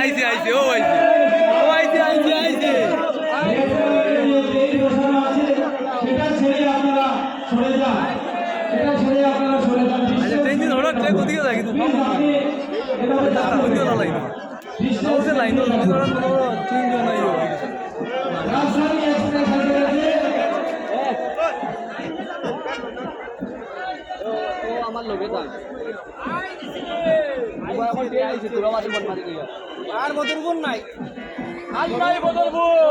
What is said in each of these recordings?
আইসি আইসি ও আইসি। ও আইসি আইসি আইসি। আচ্ছা, line? Line আমার লোকে আর বদরপুর নাই। আর নাই বদরপুর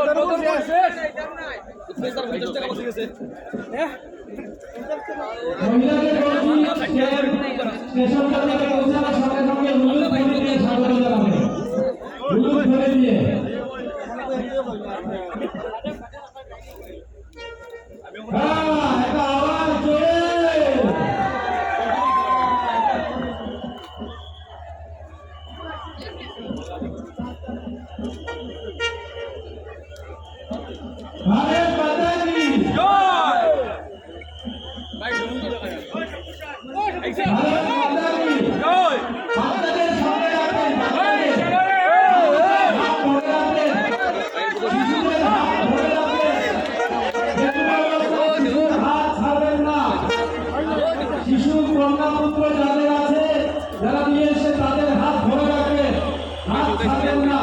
খাবেন না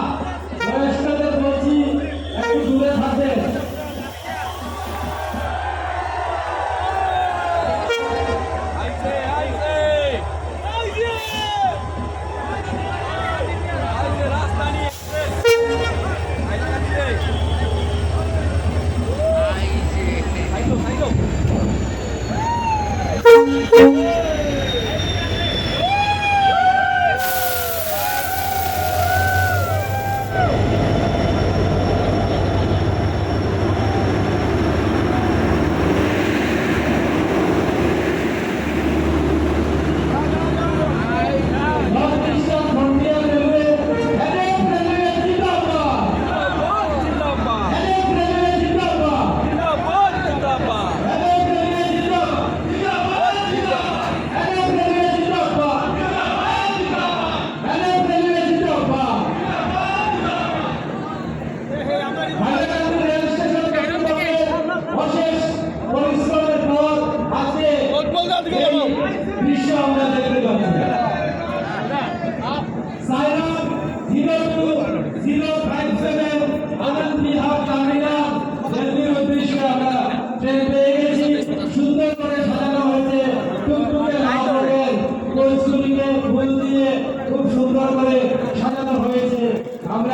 বয়স্কদের বলছি একটু দূরে থাকেন খুব সুন্দর করে সাজানো হয়েছে। আমরা